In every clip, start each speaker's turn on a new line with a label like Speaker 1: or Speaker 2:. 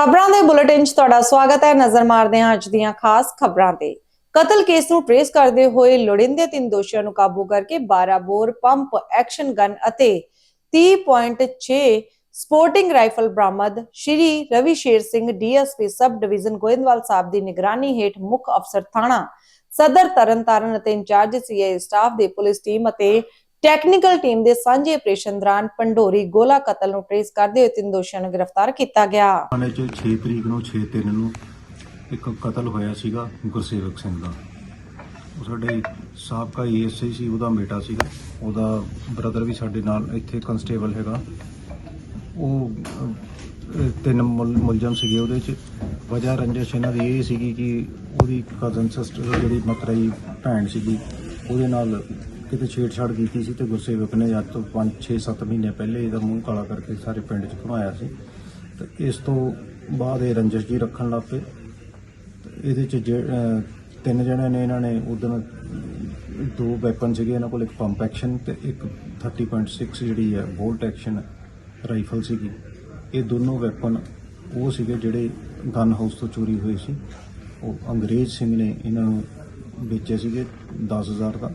Speaker 1: ਖਬਰਾਂ ਦੇ ਬੁਲੇਟਿਨ 'ਚ ਤੁਹਾਡਾ ਸਵਾਗਤ ਹੈ। ਨਜ਼ਰ ਮਾਰਦੇ ਹਾਂ ਅੱਜ ਦੀਆਂ ਖਾਸ ਖਬਰਾਂ ਤੇ। ਕਤਲ ਕੇਸ ਨੂੰ ਟ੍ਰੇਸ ਕਰਦੇ ਹੋਏ ਲੋੜਿੰਦੇ ਤਿੰਨ ਦੋਸ਼ੀਆਂ ਨੂੰ ਕਾਬੂ ਕਰਕੇ 12 ਬੋਰ, ਪੰਪ, ਐਕਸ਼ਨ ਗਨ ਅਤੇ 30.6 ਸਪੋਰਟਿੰਗ ਰਾਈਫਲ ਬਰਾਮਦ। Shri Ravi Sher Singh, DSP sub division Goindwal Sahib ਦੀ ਨਿਗਰਾਨੀ ਹੇਠ ਮੁੱਖ ਅਫਸਰ ਥਾਣਾ। ਸਦਰ ਤਰਨਤਾਰਨ ਅਤੇ ਇੰਚਾਰਜ ਸੀਆਈ ਸਟਾਫ ਦੇ ਪੁਲਿਸ ਟੀਮ ਅਤੇ ਟੈਕਨੀਕਲ ਟੀਮ ਦੇ ਸਾਂਝੇ ਆਪਰੇਸ਼ਨ ਦੌਰਾਨ ਪੰਡੋਰੀ ਗੋਲਾ ਕਤਲ ਨੂੰ ਟ੍ਰੇਸ ਕਰਦੇ ਹੋਏ ਤਿੰਨ ਦੋਸ਼ੀਆਂ ਨੂੰ ਗ੍ਰਿਫਤਾਰ ਕੀਤਾ ਗਿਆ।
Speaker 2: ਥਾਣੇ 'ਚ 6 ਤਰੀਕ ਨੂੰ 6/3 ਨੂੰ ਇੱਕ ਕਤਲ ਹੋਇਆ ਸੀਗਾ ਗੁਰਸੇਵਕ ਸਿੰਘ ਦਾ। ਉਹ ਸਾਡੇ ਸਾਬਕਾ ਏਐਸਆਈ ਸੀ ਉਹਦਾ ਬੇਟਾ ਸੀਗਾ। ਉਹਦਾ ਬ੍ਰਦਰ ਵੀ ਸਾਡੇ ਨਾਲ ਇੱਥੇ ਕਨਸਟੇਬਲ ਹੈਗਾ। ਉਹ ਅਹ, ਤਿੰਨ ਮੁਲ- ਮੁਲਜ਼ਮ ਸੀਗੇ ਉਹਦੇ 'ਚ। ਵਜ੍ਹਾ ਰੰਜਿਸ਼ ਇਹਨਾਂ ਦੀ ਇਹ ਸੀਗੀ ਕਿ ਉਹਦੀ ਕਜ਼ਨ ਸਿਸਟਰ ਜਿਹੜੀ ਮਤਰਈ ਭੈਣ ਸੀਗੀ ਉਹਦੇ ਨਾਲ ਕਿਤੇ ਛੇੜਛਾੜ ਕੀਤੀ ਸੀ ਤੇ ਗੁਰਸੇਵਕ ਨੇ ਅੱਜ ਤੋਂ 5 6 7 ਮਹੀਨੇ ਪਹਿਲੇ ਇਹਦਾ ਮੂੰਹ ਕਾਲਾ ਕਰਕੇ ਸਾਰੇ ਪਿੰਡ 'ਚ ਘੁਮਾਇਆ ਸੀ। ਤੇ ਇਸ ਤੋਂ ਬਾਅਦ ਇਹ ਰੰਜਿਸ਼ ਜੀ ਰੱਖਣ ਲੱਗ ਪਏ। ਤੇ ਇਹਦੇ 'ਚ ਜੇ- ਤਿੰਨ ਜਣੇ ਨੇ ਇਹਨਾਂ ਨੇ ਉਦੋਂ ਦੋ ਵੈਪਨ ਸੀਗੇ, ਇਹਨਾਂ ਕੋਲ ਇੱਕ ਪੰਪ ਐਕਸ਼ਨ ਤੇ ਇੱਕ 30.6 ਜਿਹੜੀ ਹੈ ਬੋਲਟ ਐਕਸ਼ਨ ਰਾਈਫਲ ਸੀਗੀ। ਇਹ ਦੋਨੋਂ ਵੈਪਨ ਉਹ ਸੀਗੇ ਜਿਹੜੇ ਗਨ ਹਾਊਸ ਤੋਂ ਚੋਰੀ ਹੋਏ ਸੀ। ਉਹ ਅੰਗਰੇਜ਼ ਸਿੰਘ ਨੇ ਇਹਨਾਂ ਨੂੰ ਵੇਚੇ ਸੀਗੇ 10000 ਦਾ।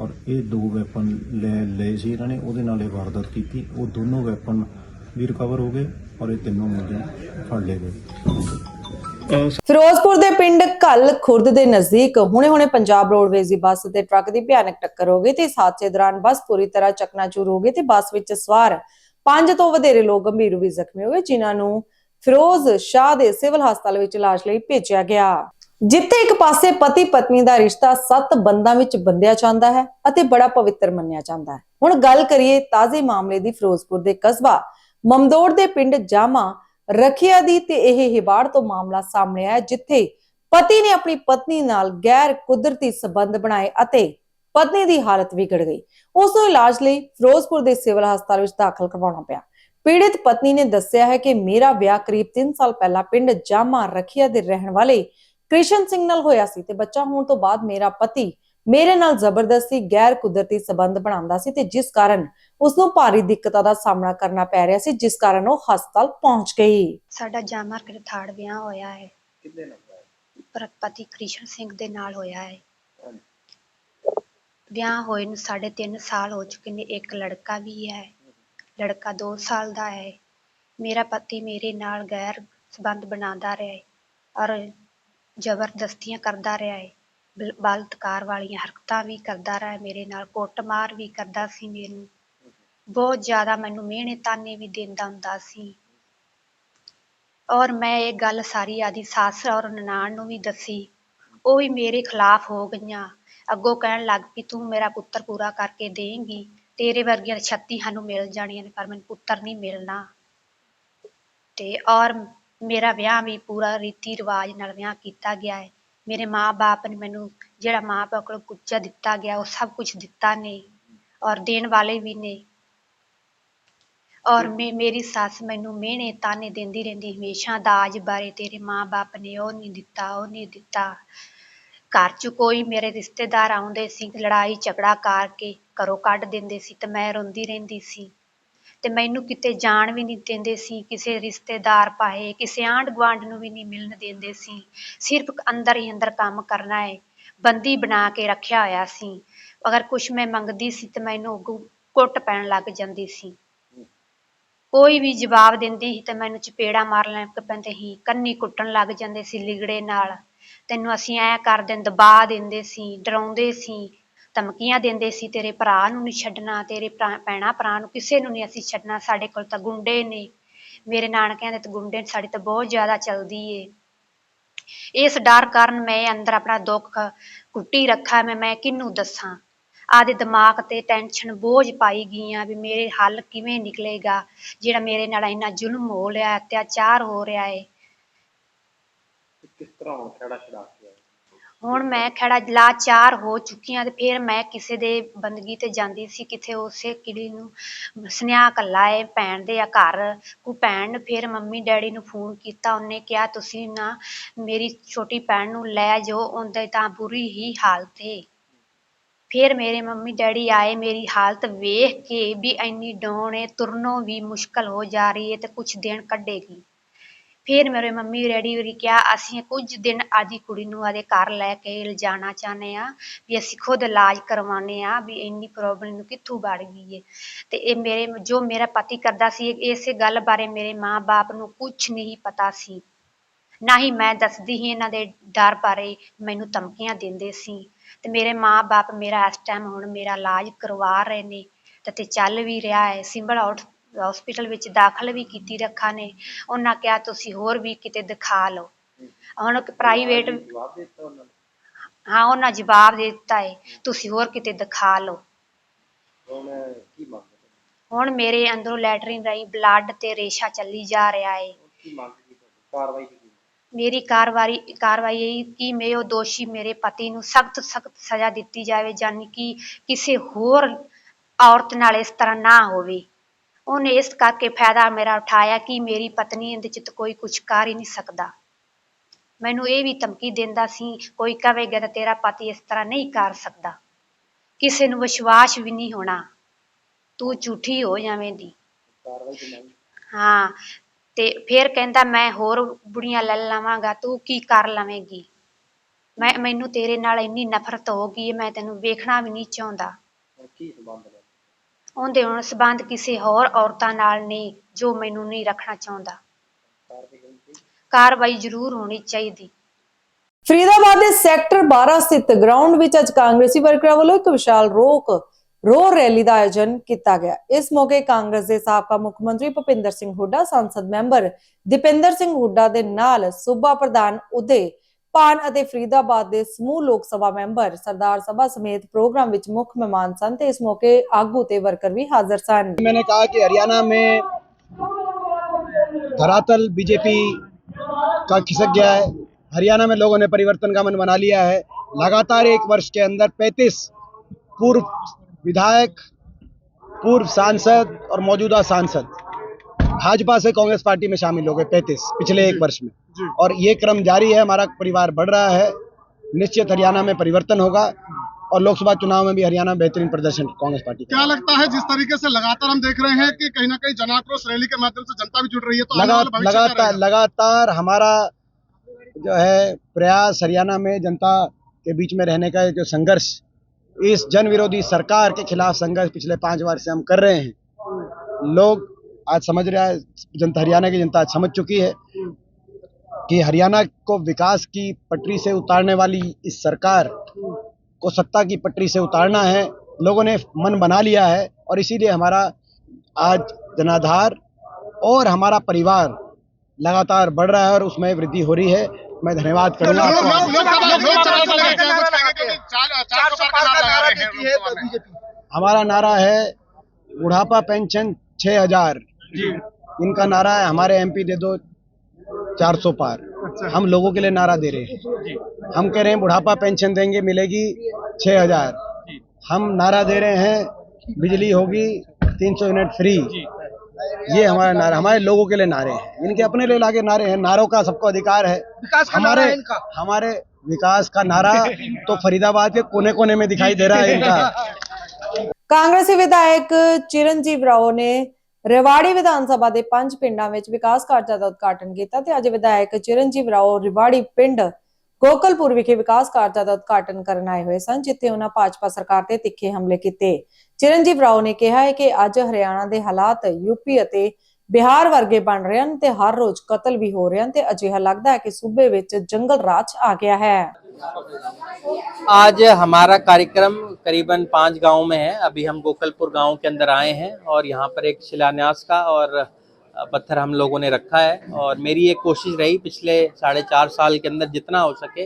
Speaker 2: ਔਰ ਇਹ ਦੋ ਵੈਪਨ ਲੈ ਲਏ ਸੀ ਇਹਨਾਂ ਨੇ, ਉਹਦੇ ਨਾਲ ਇਹ ਵਾਰਦਾਤ ਕੀਤੀ। ਉਹ ਦੋਨੋਂ ਵੈਪਨ ਵੀ ਰਿਕਵਰ ਹੋ ਗਏ ਔਰ ਇਹ ਤਿੰਨੋਂ ਮੁਲਜ਼ਮ ਫੜ ਲਏ ਗਏ।
Speaker 1: ਫਿਰੋਜ਼ਪੁਰ ਦੇ ਪਿੰਡ ਕੱਲ ਖੁਰਦ ਦੇ ਨਜ਼ਦੀਕ ਹੁਣੇ-ਹੁਣੇ ਪੰਜਾਬ ਰੋਡਵੇਜ਼ ਦੀ ਬੱਸ ਤੇ ਟਰੱਕ ਦੀ ਭਿਆਨਕ ਟੱਕਰ ਹੋ ਗਈ ਤੇ ਇਸ ਹਾਦਸੇ ਦੌਰਾਨ ਬੱਸ ਪੂਰੀ ਤਰ੍ਹਾਂ ਚਕਨਾਚੂਰ ਹੋ ਗਈ ਤੇ ਬੱਸ ਵਿੱਚ ਸਵਾਰ ਪੰਜ ਤੋਂ ਵਧੇਰੇ ਲੋਕ ਗੰਭੀਰ ਰੂਪ ਵਿੱਚ ਜ਼ਖਮੀ ਹੋ ਗਏ, ਜਿਨ੍ਹਾਂ ਨੂੰ ਫਿਰੋਜ਼ ਸ਼ਾਹ ਦੇ ਸਿਵਲ ਹਸਪਤਾਲ ਵਿੱਚ ਇਲਾਜ ਲਈ ਭੇਜਿਆ ਗਿਆ। ਜਿੱਥੇ ਇੱਕ ਪਾਸੇ ਪਤੀ ਪਤਨੀ ਦਾ ਰਿਸ਼ਤਾ ਸੱਤ ਬੰਦਾਂ ਵਿੱਚ ਬੰਦਿਆ ਜਾਂਦਾ ਹੈ ਅਤੇ ਬੜਾ ਪਵਿੱਤਰ ਮੰਨਿਆ ਜਾਂਦਾ ਹੈ। ਹੁਣ ਗੱਲ ਕਰੀਏ ਤਾਜ਼ੇ ਮਾਮਲੇ ਦੀ ਫਿਰੋਜ਼ਪੁਰ ਦੇ ਕਸਬਾ ਮਮਦੋੜ ਦੇ ਪਿੰਡ ਜਾਮਾ ਰਖਿਆ ਦੀ ਤੇ ਇਹ ਹਿਬਾੜ ਤੋਂ ਮਾਮਲਾ ਸਾਹਮਣੇ ਆਇਆ, ਜਿੱਥੇ ਪਤੀ ਨੇ ਆਪਣੀ ਪਤਨੀ ਨਾਲ ਗੈਰ ਕੁਦਰਤੀ ਸਬੰਧ ਬਣਾਏ ਅਤੇ ਪਤਨੀ ਦੀ ਹਾਲਤ ਵਿਗੜ ਗਈ। ਉਸ ਨੂੰ ਇਲਾਜ ਲਈ ਫਿਰੋਜ਼ਪੁਰ ਦੇ ਸਿਵਲ ਹਸਪਤਾਲ ਵਿੱਚ ਦਾਖਲ ਕਰਵਾਉਣਾ ਪਿਆ। ਪੀੜਿਤ ਪਤਨੀ ਨੇ ਦੱਸਿਆ ਹੈ ਕਿ ਮੇਰਾ ਵਿਆਹ ਕਰੀਬ 3 ਸਾਲ ਪਹਿਲਾਂ ਪਿੰਡ ਜਾਮਾ ਰਖਿਆ ਦੇ ਰਹਿਣ ਵਾਲੇ ਕ੍ਰਿਸ਼ਨ ਸਿੰਘ ਨਾਲ ਹੋਇਆ ਸੀ ਤੇ ਬੱਚਾ ਹੋਣ ਤੋਂ ਬਾਅਦ ਮੇਰਾ ਪਤੀ ਮੇਰੇ ਨਾਲ ਜ਼ਬਰਦਸਤੀ ਗੈਰ ਕੁਦਰਤੀ ਸਬੰਧ ਬਣਾਉਂਦਾ ਸੀ ਤੇ ਜਿਸ ਕਾਰਨ ਉਸ ਨੂੰ ਭਾਰੀ ਦਿੱਕਤਾਂ ਦਾ ਸਾਹਮਣਾ ਕਰਨਾ ਪੈ ਰਿਹਾ ਸੀ ਜਿਸ ਕਾਰਨ ਉਹ ਹਸਪਤਾਲ ਪਹੁੰਚ ਗਈ।
Speaker 3: ਸਾਡਾ ਜਾ ਮਾਰਕੀਟ ਥਾੜ ਵਿਆਹ ਹੋਇਆ ਹੈ।
Speaker 4: ਕਿੰਨੇ ਨੰਬਰ ਹੈ?
Speaker 3: ਪਰ ਪਤੀ ਕ੍ਰਿਸ਼ਨ ਸਿੰਘ ਦੇ ਨਾਲ ਹੋਇਆ ਹੈ। ਵਿਆਹ ਹੋਏ ਨੂੰ ਸਾਢੇ ਤਿੰਨ ਸਾਲ ਹੋ ਚੁੱਕੇ ਨੇ ਇੱਕ ਲੜਕਾ ਵੀ ਹੈ। ਲੜਕਾ 2 ਸਾਲ ਦਾ ਹੈ। ਮੇਰਾ ਪਤੀ ਮੇਰੇ ਨਾਲ ਗੈਰ ਸੰਬੰਧ ਬਣਾਉਂਦਾ ਰਿਹਾ ਹੈ। ਔਰ ਜ਼ਬਰਦਸਤੀਆਂ ਕਰਦਾ ਰਿਹਾ ਹੈ ਬਲ- ਬਲਾਤਕਾਰ ਵਾਲੀਆਂ ਹਰਕਤਾਂ ਵੀ ਕਰਦਾ ਰਿਹਾ ਮੇਰੇ ਨਾਲ ਕੁੱਟਮਾਰ ਵੀ ਕਰਦਾ ਸੀ ਮੈਨੂੰ। ਬਹੁਤ ਜ਼ਿਆਦਾ ਮੈਨੂੰ ਮਿਹਣੇ ਤਾਨੇ ਵੀ ਦਿੰਦਾ ਹੁੰਦਾ ਸੀ। ਔਰ ਮੈਂ ਇਹ ਗੱਲ ਸਾਰੀ ਆਦੀ ਸੱਸ ਔਰ ਨਨਾਣ ਨੂੰ ਵੀ ਦੱਸੀ। ਉਹ ਵੀ ਮੇਰੇ ਖਿਲਾਫ ਹੋ ਗਈਆਂ। ਅੱਗੋਂ ਕਹਿਣ ਲੱਗ ਪਈ, ਤੂੰ ਮੇਰਾ ਪੁੱਤਰ ਪੂਰਾ ਕਰਕੇ ਦੇਂਗੀ। ਤੇਰੇ ਵਰਗੀਆਂ 36 ਸਾਨੂੰ ਮਿਲ ਜਾਣੀਆਂ ਨੇ, ਪਰ ਮੈਨੂੰ ਪੁੱਤਰ ਨਹੀਂ ਮਿਲਣਾ। ਤੇ ਔਰ ਮੇਰਾ ਵਿਆਹ ਵੀ ਪੂਰਾ ਰੀਤੀ ਰਿਵਾਜ ਨਾਲ ਵਿਆਹ ਕੀਤਾ ਗਿਆ ਹੈ। ਮੇਰੇ ਮਾਂ-ਬਾਪ ਨੇ ਮੈਨੂੰ ਜਿਹੜਾ ਮਾਂ-ਬਾਪ ਕੋਲੋਂ ਕੁੱਚਾ ਦਿੱਤਾ ਗਿਆ, ਉਹ ਸਭ ਕੁਛ ਦਿੱਤਾ ਨੇ ਔਰ ਦੇਣ ਵਾਲੇ ਵੀ ਨੇ। ਔਰ ਮੇ, ਮੇਰੀ ਸੱਸ ਮੈਨੂੰ ਮਿਹਣੇ ਤਾਨੇ ਦਿੰਦੀ ਰਹਿੰਦੀ, ਹਮੇਸ਼ਾ ਦਾਜ ਬਾਰੇ ਤੇਰੇ ਮਾਂ-ਬਾਪ ਨੇ ਉਹ ਨਹੀਂ ਦਿੱਤਾ, ਉਹ ਨਹੀਂ ਦਿੱਤਾ। ਘਰ 'ਚ ਕੋਈ ਮੇਰੇ ਰਿਸ਼ਤੇਦਾਰ ਆਉਂਦੇ ਸੀ, ਲੜਾਈ ਝਗੜਾ ਕਰਕੇ ਘਰੋਂ ਕੱਢ ਦਿੰਦੇ ਸੀ ਤੇ ਮੈਂ ਰੋਂਦੀ ਰਹਿੰਦੀ ਸੀ। ਤੇ ਮੈਨੂੰ ਕਿਤੇ ਜਾਣ ਵੀ ਨਹੀਂ ਦਿੰਦੇ ਸੀ, ਕਿਸੇ ਰਿਸ਼ਤੇਦਾਰ ਪਾਏ ਕਿਸੇ ਆਂਢ ਗੁਆਂਢ ਨੂੰ ਵੀ ਨਹੀਂ ਮਿਲਣ ਦਿੰਦੇ ਸੀ। ਸਿਰਫ ਅੰਦਰ ਹੀ ਅੰਦਰ ਕੰਮ ਕਰਨਾ ਹੈ ਬੰਦੀ ਬਣਾ ਕੇ ਰੱਖਿਆ ਹੋਇਆ ਸੀ। ਅਗਰ ਕੁਛ ਮੈਂ ਮੰਗਦੀ ਸੀ ਤਾਂ ਮੈਨੂੰ ਅੱਗੋਂ ਕੁੱਟ ਪੈਣ ਲੱਗ ਜਾਂਦੀ ਸੀ। ਕੋਈ ਵੀ ਜਵਾਬ ਦਿੰਦੀ ਸੀ ਤੇ ਮੈਨੂੰ ਚਪੇੜਾ ਮਾਰ ਲੱਗ ਪੈਂਦੇ ਸੀ, ਕੰਨੀ ਕੁੱਟਣ ਲੱਗ ਜਾਂਦੇ ਸੀ ਲਿਗੜੇ ਨਾਲ। ਤੈਨੂੰ ਅਸੀਂ ਐਂ ਕਰ ਦਿੰ ਦਬਾ ਦਿੰਦੇ ਸੀ, ਡਰਾਉਂਦੇ ਸੀ। ਧਮਕੀਆਂ ਦਿੰਦੇ ਸੀ, ਤੇਰੇ ਭਰਾ ਨੂੰ ਨਹੀਂ ਛੱਡਣਾ, ਤੇਰੇ ਭਰਾ- ਭਰਾ ਨੂੰ ਕਿਸੇ ਨੂੰ ਨਹੀਂ ਅਸੀਂ ਛੱਡਣਾ, ਸਾਡੇ ਕੋਲ ਤਾਂ ਗੁੰਡੇ ਨੇ। ਮੇਰੇ ਨਾਨਕਿਆਂ ਦੇ ਤਾਂ ਗੁੰਡੇ ਸਾਡੇ ਤਾਂ ਬਹੁਤ ਜ਼ਿਆਦਾ ਚੱਲਦੀ ਏ। ਇਸ ਡਰ ਕਾਰਨ ਮੈਂ ਅੰਦਰ ਆਪਣਾ ਦੁੱਖ ਕੁੱਟੀ ਰੱਖਾ, ਮੈਂ ਮੈਂ ਕਿਹਨੂੰ ਦੱਸਾਂ? ਆਦੇ ਦਿਮਾਗ ਤੇ ਟੈਨਸ਼ਨ ਬੋਝ ਪਾਈ ਗਈਆਂ ਵੀ ਮੇਰੇ ਹੱਲ ਕਿਵੇਂ ਨਿਕਲੇਗਾ, ਜਿਹੜਾ ਮੇਰੇ ਨਾਲ ਇੰਨਾ ਜ਼ੁਲਮ ਹੋ ਰਿਹਾ, ਅਤਿਆਚਾਰ ਹੋ ਰਿਹਾ ਏ।
Speaker 4: ਕਿਸ ਤਰ੍ਹਾਂ ਹੁਣ ਖੜਾ ਛਡਾ
Speaker 3: ਹੁਣ ਮੈਂ ਖੜਾ ਲਾਚਾਰ ਹੋ ਚੁੱਕੀ ਹਾਂ ਤੇ ਫਿਰ ਮੈਂ ਕਿਸੇ ਦੇ ਬੰਦਗੀ ਤੇ ਜਾਂਦੀ ਸੀ, ਕਿਥੇ ਉਸੇ ਕਿਲੀ ਨੂੰ ਸੁਨੇਹਾ ਕੱਲਾ ਏ ਭੈਣ ਦੇ ਆ ਘਰ, ਕੋ ਭੈਣ ਨੇ ਫਿਰ ਮੰਮੀ ਡੈਡੀ ਨੂੰ ਫੋਨ ਕੀਤਾ, ਉਹਨੇ ਕਿਹਾ ਤੁਸੀਂ ਨਾ ਮੇਰੀ ਛੋਟੀ ਭੈਣ ਨੂੰ ਲੈ ਜਾਓ, ਉਹਦੇ ਤਾਂ ਬੁਰੀ ਹੀ ਹਾਲਤ ਏ। ਫਿਰ ਮੇਰੇ ਮੰਮੀ ਡੈਡੀ ਆਏ, ਮੇਰੀ ਹਾਲਤ ਵੇਖ ਕੇ ਵੀ ਇੰਨੀ ਡਾਊਨ ਏ, ਤੁਰਨੋਂ ਵੀ ਮੁਸ਼ਕਲ ਹੋ ਜਾ ਰਹੀ ਏ ਤੇ ਕੁਛ ਦਿਨ ਕੱਢੇਗੀ। ਫਿਰ ਮੇਰੇ ਮੰਮੀ ਡੈਡੀ ਹੋਰੀ ਕਿਹਾ, ਅਸੀਂ ਕੁਝ ਦਿਨ ਆਦੀ ਕੁੜੀ ਨੂੰ ਆਦੇ ਘਰ ਲੈ ਕੇ ਲਿਜਾਣਾ ਚਾਹੁੰਦੇ ਆ ਵੀ ਅਸੀਂ ਖੁਦ ਇਲਾਜ ਕਰਵਾਉਣੇ ਆ ਵੀ ਇੰਨੀ ਪ੍ਰੋਬਲਮ ਨੂੰ ਕਿੱਥੋਂ ਵੜ ਗਈ ਏ ਤੇ ਇਹ ਮੇਰੇ, ਜੋ ਮੇਰਾ ਪਤੀ ਕਰਦਾ ਸੀ, ਇਸੇ ਗੱਲ ਬਾਰੇ ਮੇਰੇ ਮਾਂ-ਬਾਪ ਨੂੰ ਕੁਝ ਨਹੀਂ ਪਤਾ ਸੀ। ਨਾ ਹੀ ਮੈਂ ਦੱਸਦੀ ਹੀ ਇਹਨਾਂ ਦੇ ਡਰ ਬਾਰੇ ਮੈਨੂੰ ਧਮਕੀਆਂ ਦਿੰਦੇ ਸੀ। ਤੇ ਮੇਰੇ ਮਾਂ-ਬਾਪ ਮੇਰਾ ਇਸ ਟਾਈਮ ਹੁਣ ਮੇਰਾ ਇਲਾਜ ਕਰਵਾ ਰਹੇ ਨੇ। ਤੇ ਚੱਲ ਵੀ ਰਿਹਾ ਹੈ, ਸਿੰਬਲ ਆਊਟ ਹਸਪੀਟਲ ਵਿੱਚ ਦਾਖਲ ਵੀ ਕੀਤੀ ਰੱਖਾ ਨੇ। ਉਹਨਾਂ ਕਿਹਾ ਤੁਸੀਂ ਹੋਰ ਵੀ ਕਿਤੇ ਦਿਖਾ ਲਓ। ਹੁਣ ਪ੍ਰਾਈਵੇਟ
Speaker 4: ਜਵਾਬ ਦੇ ਦਿੱਤਾ ਉਹਨਾਂ ਨੇ?
Speaker 3: ਹਾਂ ਉਹਨਾਂ ਜਵਾਬ ਦੇ ਦਿੱਤਾ ਹੈ ਤੁਸੀਂ ਹੋਰ ਕਿਤੇ ਦਿਖਾ ਲਓ।
Speaker 4: ਹੁਣ ਕੀ
Speaker 3: ਮੇਰੇ ਅੰਦਰੋਂ ਲੈਟਰਿਨ ਰਾਹੀਂ ਬਲੱਡ ਤੇ ਰੇਸ਼ਾ ਚੱਲੀ ਜਾ ਰਿਹਾ ਹੈ
Speaker 4: ਕੀ ਕੀ
Speaker 3: ਮੇਰੀ ਕਾਰਵਾਈ ਕਾਰਵਾਈ ਇਹ ਕਿ ਮੈਂ ਉਹ ਦੋਸ਼ੀ ਮੇਰੇ ਪਤੀ ਨੂੰ ਸਖਤ ਸਖਤ ਸਜ਼ਾ ਦਿੱਤੀ ਜਾਵੇ ਜਾਨੀ ਕਿ ਕਿਸੇ ਹੋਰ ਔਰਤ ਨਾਲ ਇਸ ਤਰ੍ਹਾਂ ਨਾ ਹੋਵੇ। ਉਹਨੇ ਇਸ ਕਰਕੇ ਫਾਇਦਾ ਮੇਰਾ ਉਠਾਇਆ ਕਿ ਮੇਰੀ ਪਤਨੀ ਇਹਦੇ ਚ ਤਾਂ ਕੋਈ ਕੁਝ ਕਰ ਹੀ ਨਹੀਂ ਸਕਦਾ। ਮੈਨੂੰ ਇਹ ਵੀ ਧਮਕੀ ਦਿੰਦਾ ਸੀ ਕੋਈ ਕਹੇਗਾ ਤਾਂ ਤੇਰਾ ਪਤੀ ਇਸ ਤਰ੍ਹਾਂ ਨਹੀਂ ਕਰ ਸਕਦਾ। ਕਿਸੇ ਨੂੰ ਵਿਸ਼ਵਾਸ ਵੀ ਨਹੀਂ ਹੋਣਾ। ਤੂੰ ਝੂਠੀ ਹੋ ਜਾਵੇਂਗੀ।
Speaker 4: ਕਾਰਵਾਈ ਦੀ ਮੰਗ
Speaker 3: ਹਾਂ ਤੇ ਫਿਰ ਕਹਿੰਦਾ ਮੈਂ ਹੋਰ ਬੁੜੀਆਂ ਲੈ ਲਵਾਂਗਾ ਤੂੰ ਕੀ ਕਰ ਲਵੇਂਗੀ? ਮੈਂ ਮੈਨੂੰ ਤੇਰੇ ਨਾਲ ਇੰਨੀ ਨਫ਼ਰਤ ਹੋ ਗਈ ਹੈ ਮੈਂ ਤੈਨੂੰ ਵੇਖਣਾ ਵੀ ਨਹੀਂ ਚਾਹੁੰਦਾ।
Speaker 4: ਹੁਣ ਕੀ ਸੰਬੰਧ ਨੇ?
Speaker 3: ਉਹਦੇ ਹੁਣ ਸਬੰਧ ਕਿਸੇ ਹੋਰ ਔਰਤਾਂ ਨਾਲ ਨਹੀਂ, ਜੋ ਮੈਨੂੰ ਨਹੀਂ ਰੱਖਣਾ ਚਾਹੁੰਦਾ।
Speaker 4: ਕਾਰਵਾਈ
Speaker 3: ਜ਼ਰੂਰ ਹੋਣੀ ਚਾਹੀਦੀ।
Speaker 1: ਫਰੀਦਾਬਾਦ ਦੇ ਸੈਕਟਰ 12 ਸਥਿਤ ਗਰਾਊਂਡ ਵਿੱਚ ਅੱਜ ਕਾਂਗਰਸੀ ਵਰਕਰਾਂ ਵੱਲੋਂ ਇੱਕ ਵਿਸ਼ਾਲ ਰੋਕ ਰੋ ਰੈਲੀ ਦਾ ਆਯੋਜਨ ਕੀਤਾ ਗਿਆ। ਇਸ ਮੌਕੇ ਕਾਂਗਰਸ ਦੇ ਸਾਬਕਾ ਮੁੱਖ ਮੰਤਰੀ ਭੁਪਿੰਦਰ ਸਿੰਘ ਹੁੱਡਾ, ਸੰਸਦ ਮੈਂਬਰ ਦੀਪਿੰਦਰ ਸਿੰਘ ਹੁੱਡਾ ਦੇ ਨਾਲ ਸੂਬਾ ਪ੍ਰਧਾਨ ਉਦੇ ਪਾਨ ਅਤੇ ਫਰੀਦਾਬਾਦ ਦੇ ਸਮੂਹ ਲੋਕ ਸਭਾ ਮੈਂਬਰ ਸਰਦਾਰ ਸਭਾ ਸਮੇਤ ਪ੍ਰੋਗਰਾਮ ਵਿੱਚ ਮੁੱਖ ਮਹਿਮਾਨ ਸਨ ਤੇ ਇਸ ਮੌਕੇ ਆਗੂ ਤੇ ਵਰਕਰ ਵੀ ਹਾਜ਼ਰ ਸਨ
Speaker 5: मैंने कहा कि हरियाणा में धरातल बीजेपी का खिसक गया है हरियाणा में लोगों ने परिवर्तन का मन बना लिया है लगातार एक वर्ष के अंदर 35 पूर्व विधायक पूर्व सांसद और मौजूदा सांसद भाजपा से कांग्रेस पार्टी में शामिल हो गए 35 पिछले एक वर्ष में और ये क्रम जारी है हमारा परिवार बढ़ रहा है। निश्चित हरियाणा में परिवर्तन होगा और लोकसभा चुनाव में भी हरियाणा में बेहतरीन प्रदर्शन कांग्रेस पार्टी
Speaker 6: क्या लगता है जिस तरीके से लगातार हम देख रहे हैं कि कहीं ना कहीं जन आक्रोश रैली के माध्यम से जनता भी जुड़ रही है तो
Speaker 5: लगा, लगातार? लगातार हमारा जो है प्रयास हरियाणा में जनता के बीच में रहने का जो संघर्ष इस जन विरोधी सरकार के खिलाफ संघर्ष पिछले पाँच वर्ष से हम कर रहे हैं। लोग आज समझ रहा है जनता हरियाणा की जनता आज समझ चुकी है। कि हरियाणा को विकास की पटरी से उतारने वाली इस सरकार को सत्ता की पटरी से उतारना है लोगों ने मन बना लिया है और इसीलिए हमारा आज जनाधार और हमारा परिवार लगातार बढ़ रहा है और उसमें वृद्धि हो रही है मैं धन्यवाद करूँगा आपका।
Speaker 6: है।
Speaker 5: हमारा नारा है बुढ़ापा पेंशन छह हज़ार इनका नारा है हमारे एमपी दे दो 400 पार। अच्छा। हम लोगों के लिए नारा दे रहे हैं। हम कह रहे हैं बुढ़ापा पेंशन देंगे मिलेगी 6000 हम नारा दे रहे हैं बिजली होगी 300 यूनिट फ्री। ये हमारा नारा हमारे लोगों के लिए नारे हैं। इनके अपने लिए लागे नारे हैं। नारों का सबको अधिकार है। विकास का हमारे इनका। हमारे विकास का नारा तो फरीदाबाद के कोने कोने में दिखाई दे रहा है इनका।
Speaker 1: कांग्रेसी विधायक चिरंजीव राव ने ਰਿਵਾੜੀ ਵਿਧਾਨ ਸਭਾ ਦੇ ਪੰਜ ਪਿੰਡਾਂ ਵਿੱਚ ਵਿਕਾਸ ਕਾਰਜਾਂ ਦਾ ਉਦਘਾਟਨ ਕੀਤਾ ਤੇ ਅੱਜ ਵਿਧਾਇਕ ਚਿਰਨਜੀਵ ਰਾਓ ਰਿਵਾੜੀ ਪਿੰਡ ਗੋਕਲਪੁਰ ਵਿਖੇ ਵਿਕਾਸ ਕਾਰਜਾਂ ਦਾ ਉਦਘਾਟਨ ਕਰਨ ਆਏ ਹੋਏ ਸਨ ਜਿੱਥੇ ਉਹਨਾਂ ਭਾਜਪਾ ਸਰਕਾਰ ਤੇ ਤਿੱਖੇ ਹਮਲੇ ਕੀਤੇ ਚਿਰਨਜੀਵ ਰਾਓ ਨੇ ਕਿਹਾ ਹੈ ਕਿ ਅੱਜ ਹਰਿਆਣਾ ਦੇ ਹਾਲਾਤ ਯੂਪੀ ਅਤੇ ਬਿਹਾਰ ਵਰਗੇ ਬਣ ਰਹੇ ਹਨ ਤੇ ਹਰ ਰੋਜ਼ ਕਤਲ ਵੀ ਹੋ ਰਹੇ ਹਨ ਤੇ ਅਜਿਹਾ ਲੱਗਦਾ ਹੈ ਕਿ ਸੂਬੇ ਵਿੱਚ ਜੰਗਲ ਰਾਜ ਆ ਗਿਆ ਹੈ
Speaker 7: आज हमारा कार्यक्रम करीबन पाँच गाँव में है। अभी हम गोकलपुर गाँव के अंदर आए हैं और यहाँ पर एक शिलान्यास का और पत्थर हम लोगों ने रखा है और मेरी एक कोशिश रही पिछले साढ़े चार साल के अंदर जितना हो सके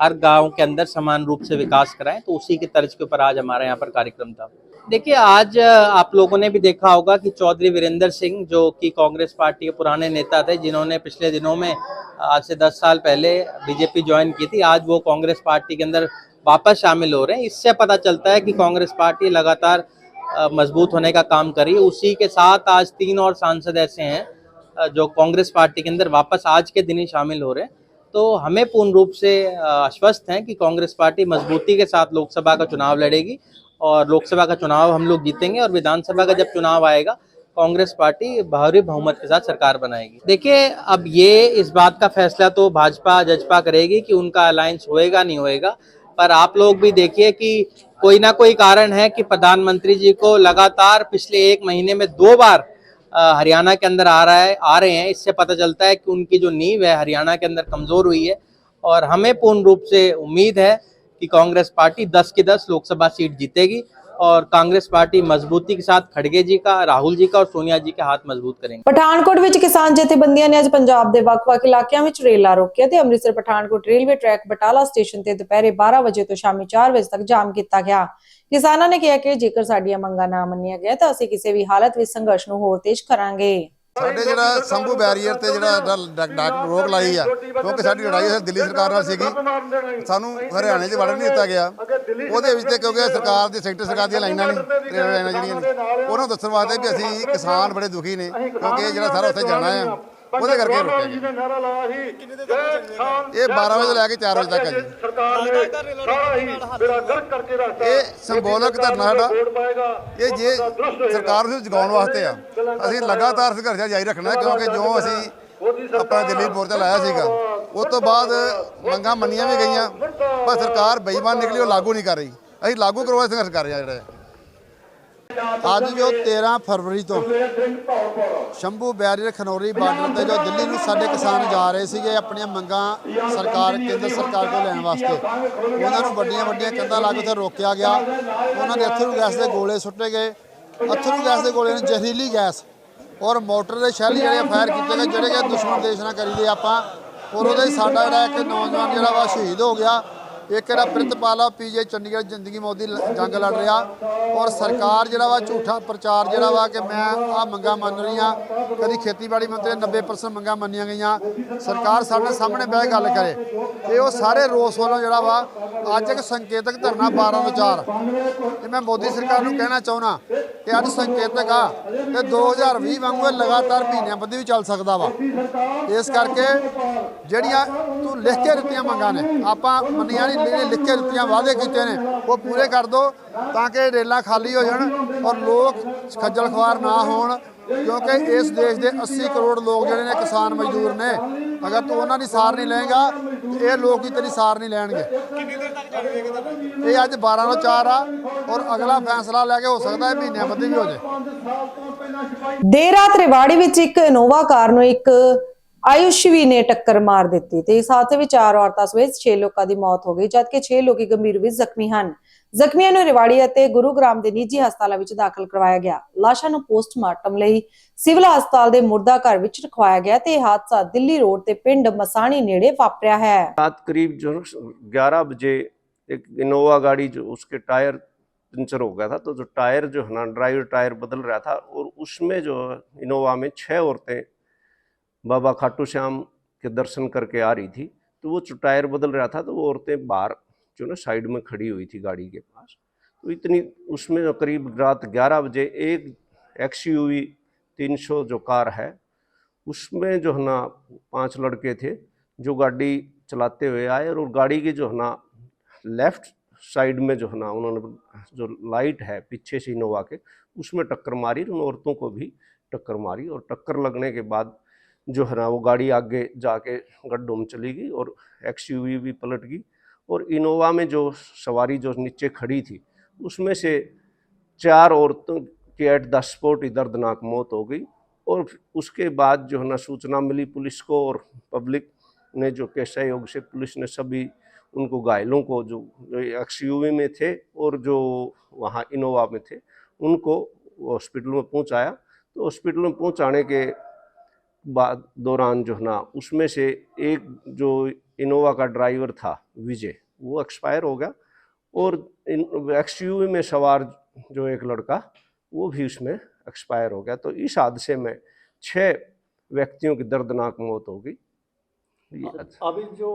Speaker 7: हर गाँव के अंदर समान रूप से विकास कराएँ तो उसी के तर्ज के ऊपर आज हमारे यहाँ पर कार्यक्रम था। देखिए, आज आप लोगों ने भी देखा होगा कि चौधरी वीरेंद्र सिंह, जो कि कांग्रेस पार्टी के पुराने नेता थे, जिन्होंने पिछले दिनों में, आज से दस साल पहले बीजेपी ज्वाइन की थी, आज वो कांग्रेस पार्टी के अंदर वापस शामिल हो रहे हैं। इससे पता चलता है कि कांग्रेस पार्टी लगातार मज़बूत होने का काम कर उसी के साथ आज तीन और सांसद ऐसे हैं जो कांग्रेस पार्टी के अंदर वापस आज के दिन ही शामिल हो रहे हैं। तो हमें पूर्ण रूप से आश्वस्त हैं कि कांग्रेस पार्टी मजबूती के साथ लोकसभा का चुनाव लड़ेगी और लोकसभा का चुनाव हम लोग जीतेंगे और विधानसभा का जब चुनाव आएगा, कांग्रेस पार्टी भारी बहुमत के साथ सरकार बनाएगी। देखिए, अब ये इस बात का फैसला तो भाजपा, जजपा करेगी कि उनका अलायंस होएगा, नहीं होएगा। पर आप लोग भी देखिए कि कोई ना कोई कारण है कि प्रधानमंत्री जी को लगातार पिछले एक महीने में दो बार हरियाणा के अंदर आ रहा है, आ रहे हैं। इससे पता चलता है कि उनकी जो नींव है हरियाणा के अंदर कमज़ोर हुई है और हमें पूर्ण रूप से उम्मीद है कि कांग्रेस पार्टी 10 की 10 लोकसभा सीट जीतेगी। और कांग्रेस पार्टी मजबूती के साथ खड़गे जी का राहुल जी का और सोनिया जी के हाथ मजबूत करेंगे
Speaker 1: ਪਠਾਨਕੋਟ ਵਿੱਚ ਕਿਸਾਨ ਜਥੇਬੰਦੀਆਂ ਨੇ ਅੱਜ ਪੰਜਾਬ ਦੇ ਵੱਖ-ਵੱਖ ਇਲਾਕਿਆਂ ਵਿੱਚ ਰੇਲਾਂ ਰੋਕੀਆਂ ਤੇ Amritsar Pathankot railway track Batala station ਤੇ ਦੁਪਹਿਰੇ 12 ਵਜੇ ਤੋਂ ਸ਼ਾਮੀ 4 ਵਜੇ ਤੱਕ ਜਾਮ ਕੀਤਾ ਗਿਆ ਕਿਸਾਨਾਂ ਨੇ ਕਿਹਾ ਕਿ ਜੇਕਰ ਸਾਡੀਆਂ ਮੰਗਾਂ ਨਾ ਮੰਨੀਆਂ ਗਈਆਂ ਤਾਂ ਅਸੀਂ ਕਿਸੇ ਵੀ ਹਾਲਤ ਵਿੱਚ ਸੰਘਰਸ਼ ਨੂੰ ਹੋਰ ਤੇਜ਼ ਕਰਾਂਗੇ
Speaker 8: ਸਾਡੇ ਜਿਹੜਾ ਸੰਭੂ ਬੈਰੀਅਰ ਤੇ ਜਿਹੜਾ ਡ- ਡ- ਡ- ਰੋਕ ਲਾਈ ਆ ਕਿਉਂਕਿ ਸਾਡੀ ਲੜਾਈ ਹੈ ਦਿੱਲੀ ਸਰਕਾਰ ਨਾਲ ਸੀਗੀ। ਸਾਨੂੰ ਹਰਿਆਣੇ 'ਚ ਵੜਨ ਨਹੀਂ ਦਿੱਤਾ ਗਿਆ। ਉਹਦੇ ਵਿੱਚ ਤੇ ਕਿਉਂਕਿ ਸਰਕਾਰ ਦੀ ਸੈਂਟਰ ਸਰਕਾਰ ਦੀਆਂ ਲਾਈਨਾਂ ਨੇ ਲਾਈਨਾਂ ਜਿਹੜੀਆਂ ਨੇ ਉਹਨਾਂ ਦੱਸਣ ਵਾਸਤੇ ਵੀ ਅਸੀਂ ਕਿਸਾਨ ਬੜੇ ਦੁਖੀ ਨੇ ਕਿਉਂਕਿ ਜਿਹੜਾ ਸਾਰਾ ਉੱਥੇ ਜਾਣਾ ਆ। ਉਹਦੇ ਕਰਕੇ ਰੁਕਿਆ ਗਿਆ। ਇਹ 12 ਵਜੇ ਤੋਂ ਲੈ ਕੇ 4 ਵਜੇ ਤੱਕ ਹੈ ਜੀ। ਇਹ ਸਿੰਬੋਲਕ ਧਰਨਾ ਸਾਡਾ। ਇਹ ਜੇ ਸਰਕਾਰ ਨੂੰ ਜਗਾਉਣ ਵਾਸਤੇ ਆ। ਅਸੀਂ ਲਗਾਤਾਰ ਸੰਘਰਸ਼ ਜਾਰੀ ਰੱਖਣਾ ਕਿਉਂਕਿ ਜੋ ਅਸੀਂ ਆਪਣਾ ਦਿੱਲੀ ਮੋਰਚਾ ਲਾਇਆ ਸੀਗਾ ਉਸ ਤੋਂ ਬਾਅਦ ਮੰਗਾਂ ਮੰਨੀਆਂ ਵੀ ਗਈਆਂ ਪਰ ਸਰਕਾਰ ਬੇਈਮਾਨ ਨਿਕਲੀ ਉਹ ਲਾਗੂ ਨਹੀਂ ਕਰ ਰਹੀ। ਅਸੀਂ ਲਾਗੂ ਕਰਵਾ ਸੰਘਰਸ਼ ਕਰ ਰਹੇ ਹਾਂ ਜਿਹੜਾ।
Speaker 9: ਅੱਜ ਜੋ 13 ਫਰਵਰੀ ਤੋਂ ਸ਼ੰਭੂ ਬੈਰੀਅਰ ਖਨੌਰੀ ਬਾਰਡਰ ਤੇ ਜੋ ਦਿੱਲੀ ਨੂੰ ਸਾਡੇ ਕਿਸਾਨ ਜਾ ਰਹੇ ਸੀਗੇ, ਆਪਣੀਆਂ ਮੰਗਾਂ ਸਰਕਾਰ, ਕੇਂਦਰ ਸਰਕਾਰ ਕੋਲ ਲੈਣ ਵਾਸਤੇ, ਉਹਨਾਂ ਨੂੰ ਵੱਡੀਆਂ ਵੱਡੀਆਂ ਕੰਧਾਂ ਲਾ ਕੇ ਉੱਥੇ ਰੋਕਿਆ ਗਿਆ। ਉਹਨਾਂ ਦੇ ਅਥਰੂ ਗੈਸ ਦੇ ਗੋਲੇ ਸੁੱਟੇ ਗਏ। ਅਥਰੂ ਗੈਸ ਦੇ ਗੋਲੇ ਨੂੰ ਜ਼ਹਿਰੀਲੀ ਗੈਸ ਔਰ ਮੋਟਰ ਦੇ ਸ਼ੈਲ ਜਿਹੜੇ ਫਾਇਰ ਕੀਤੇ ਗਏ, ਜਿਹੜੇ ਕਿ ਦੁਸ਼ਮਣ ਦੇਸ਼ ਨਾਲ ਕਰੀਦੇ ਆਪਾਂ। ਔਰ ਉਹਦੇ 'ਚ ਸਾਡਾ ਜਿਹੜਾ ਇੱਕ ਨੌਜਵਾਨ ਜਿਹੜਾ ਵਾ ਸ਼ਹੀਦ ਹੋ ਗਿਆ। ਇੱਕ ਜਿਹੜਾ ਪ੍ਰਿਤਪਾਲ ਆ? ਪੀਜੇ ਚੰਡੀਗੜ੍ਹ ਜ਼ਿੰਦਗੀ ਮੋਦੀ ਜੰਗ ਲੜ ਰਿਹਾ। ਔਰ ਸਰਕਾਰ ਜਿਹੜਾ ਵਾ ਝੂਠਾ ਪ੍ਰਚਾਰ ਜਿਹੜਾ ਵਾ ਕਿ ਮੈਂ ਆ ਮੰਗਾਂ ਮੰਨ ਰਹੀ ਆ ਕਦੀ ਖੇਤੀਬਾੜੀ ਮੰਤਰੀ ਨੇ 90% ਮੰਗਾਂ ਮੰਨੀਆਂ ਗਈਆਂ। ਸਰਕਾਰ ਸਾਡੇ ਸਾਹਮਣੇ ਬਹਿ ਗੱਲ ਕਰੇ। ਇਹ ਉਹ ਸਾਰੇ ਰੋਸ ਵੱਲੋਂ ਜਿਹੜਾ ਵਾ ਅੱਜ ਇੱਕ ਸੰਕੇਤਕ ਧਰਨਾ 12 ਤੋਂ 4 ਤੇ ਮੈਂ ਮੋਦੀ ਸਰਕਾਰ ਨੂੰ ਕਹਿਣਾ ਚਾਹੁੰਦਾ ਕਿ ਅੱਜ ਸੰਕੇਤਕ ਆ। ਤੇ 2020 ਵਾਂਗੂ ਲਗਾਤਾਰ ਮਹੀਨਿਆਂ ਬੱਧੀ ਵੀ ਚੱਲ ਸਕਦਾ ਵਾ। ਇਸ ਕਰਕੇ ਜਿਹੜੀਆਂ ਤੂੰ ਲਿਖ ਕੇ ਦਿੱਤੀਆਂ ਮੰਗਾਂ ਨੇ, ਆਪਾਂ ਮੰਨੀਆਂ ਨਹੀਂ ਜਿਹੜੇ ਲਿਖ ਕੇ ਦਿੱਤੀਆਂ ਵਾਅਦੇ ਕੀਤੇ ਨੇ ਉਹ ਪੂਰੇ ਕਰ ਦੋ ਤਾਂ ਕਿ ਰੇਲਾਂ ਖਾਲੀ ਹੋ ਜਾਣ ਔਰ ਲੋਕ ਖੱਜਲ ਖਵਾਰ ਨਾ ਹੋਣ ਕਿਉਂਕਿ ਇਸ ਦੇਸ਼ ਦੇ 80 ਕਰੋੜ ਲੋਕ ਜਿਹੜੇ ਨੇ ਕਿਸਾਨ ਮਜ਼ਦੂਰ ਨੇ। ਅਗਰ ਤੂੰ ਉਹਨਾਂ ਦੀ ਸਾਰ ਨਹੀਂ ਲਏਗਾ ਤੇ ਇਹ ਲੋਕ ਵੀ ਤੇਰੀ ਸਾਰ ਨਹੀਂ ਲੈਣਗੇ। ਇਹ ਅੱਜ 12 ਨੂੰ 4 ਆ ਔਰ ਅਗਲਾ ਫੈਸਲਾ ਲੈ ਕੇ ਹੋ ਸਕਦਾ ਹੈ ਮਹੀਨਿਆਂ ਬੱਧੀ ਵੀ ਹੋ ਜਾਏ।
Speaker 1: ਦੇਰ ਰਾਤ ਰੇਵਾੜੀ ਵਿੱਚ ਇੱਕ ਇਨੋਵਾ ਕਾਰ ਨੂੰ ਇੱਕ ਆਯੁਸ਼ਵੀ ਨੇ ਟੱਕਰ ਮਾਰ ਦਿੱਤੀ ਤੇ ਇਸ ਹਾਦਸੇ ਵਿੱਚ ਚਾਰ ਔਰਤਾਂ ਸਮੇਤ 6 ਲੋਕਾਂ ਦੀ ਮੌਤ ਹੋ ਗਈ ਜਦਕਿ 6 ਲੋਕੀ ਗੰਭੀਰ ਵਿੱਚ ਜ਼ਖਮੀ ਹਨ ਜ਼ਖਮੀਆਂ ਨੂੰ ਰੇਵਾੜੀ ਅਤੇ ਗੁਰੂਗ੍ਰਾਮ ਦੇ ਨਿੱਜੀ ਹਸਪਤਾਲਾਂ ਵਿੱਚ ਦਾਖਲ ਕਰਵਾਇਆ ਗਿਆ ਲਾਸ਼ਾਂ ਨੂੰ ਪੋਸਟਮਾਰਟਮ ਲਈ ਸਿਵਲ ਹਸਪਤਾਲ ਦੇ ਮੁਰਦਾ ਘਰ ਵਿੱਚ ਰਖਵਾਇਆ ਗਿਆ ਤੇ ਇਹ ਹਾਦਸਾ ਦਿੱਲੀ ਰੋਡ ਤੇ ਪਿੰਡ ਮਸਾਣੀ ਨੇੜੇ ਵਾਪਰਿਆ ਹੈ
Speaker 10: रात करीब जो ग्यारह बजे एक इनोवा गाड़ी जो उसके टायर पंचर हो गया था तो जो टायर जो है ना ड्राइवर टायर बदल रहा था और उसमें जो इनोवा में छह औरतें बाबा खाटू श्याम के दर्शन करके आ रही थी तो वो टायर बदल रहा था तो वो औरतें बाहर जो ना साइड में खड़ी हुई थी गाड़ी के पास। तो इतनी, उसमें करीब रात ग्यारह बजे एक एक्स यू वी तीन सौ जो कार है, उसमें जो है ना पाँच लड़के थे जो गाड़ी चलाते हुए आए और गाड़ी की जो है ना लेफ़्ट साइड में जो है ना उन्होंने जो लाइट है पीछे से इनोवा के, उसमें टक्कर मारी उन औरतों को भी टक्कर मारी और टक्कर लगने के बाद जो है ना, वो गाड़ी आगे जाके गड्ढों में चली गई और एक्स भी पलट गई। और इनोवा में जो सवारी जो नीचे खड़ी थी, उसमें से चार औरतों की एट द स्पॉट ही दर्दनाक मौत हो गई और उसके बाद जो है ना, सूचना मिली पुलिस को और पब्लिक ने जो के सहयोग से पुलिस ने सभी उनको घायलों को जो एक्स में थे और जो वहाँ इनोवा में थे, उनको हॉस्पिटल में पहुँचाया। तो हॉस्पिटल में पहुँचाने के बाद दौरान जो है ना उसमें से एक जो इनोवा का ड्राइवर था विजय वो एक्सपायर हो गया। और एक्स में सवार जो एक लड़का वो भी उसमें एक्सपायर हो गया। तो इस हादसे में छः व्यक्तियों की दर्दनाक मौत हो गई।
Speaker 11: अभी जो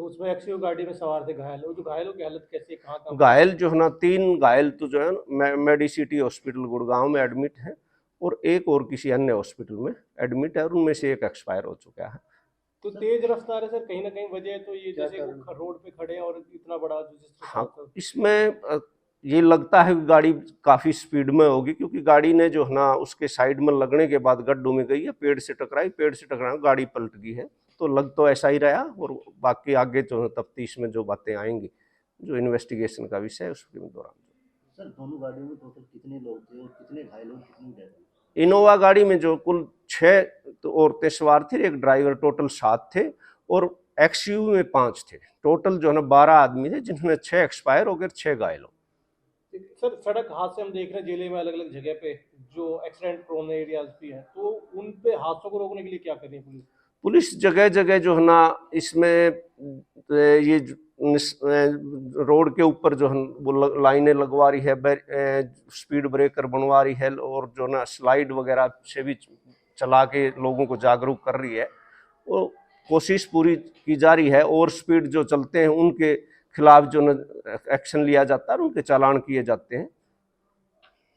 Speaker 11: उसमें एक्सयू गाड़ी में सवार थे घायल वो जो घायलों की हालत कैसी कहाँ कहाँ
Speaker 10: घायल जो है ना तीन घायल तो जो है ना मेडिसिटी हॉस्पिटल गुड़गांव में एडमिट है। और एक और किसी अन्य हॉस्पिटल में एडमिट है और उनमें से एक एक्सपायर हो चुका है।
Speaker 11: तो तेज रफ्तार है सर कहीं ना कहीं वजह तो ये जैसे रोड पे खड़े और इतना बड़ा जो
Speaker 10: हाँ इसमें ये लगता है कि गाड़ी काफ़ी स्पीड में होगी क्योंकि गाड़ी ने जो है ना उसके साइड में लगने के बाद गड्ढों में गई है पेड़ से टकराई पेड़ से टकराई गाड़ी पलट गई है। तो लग तो ऐसा ही रहा और बाकी आगे जो है तफ्तीश में जो बातें आएँगी जो इन्वेस्टिगेशन का विषय है उसके दौरान।
Speaker 12: सर दोनों गाड़ियों में टोटल कितने लोग थे और कितने घायल हुए कितनी डेथ
Speaker 10: इनोवा गाड़ी में जो कुल छः तो औरतें सवार थी एक ड्राइवर टोटल सात थे और एक्सयू में पाँच थे। टोटल जो है ना बारह आदमी थे जिनमें छः एक्सपायर हो गए छः घायल हो।
Speaker 11: सर सड़क हादसे हम देख रहे हैं ज़िले में अलग अलग जगह पे जो एक्सीडेंट प्रोन एरियाज़ भी हैं। तो उन पे हादसों को रोकने के लिए क्या कर रही है पुलिस?
Speaker 10: पुलिस जगह जगह जो है ना इसमें ये रोड के ऊपर जो है वो लाइनें लगवा रही है स्पीड ब्रेकर बनवा रही है और जो ना स्लाइड वगैरह से भी चला के लोगों को जागरूक कर रही है। वो कोशिश पूरी की जा रही है और स्पीड जो चलते हैं उनके खिलाफ जो न एक्शन लिया जाता है और उनके चालान किए जाते हैं।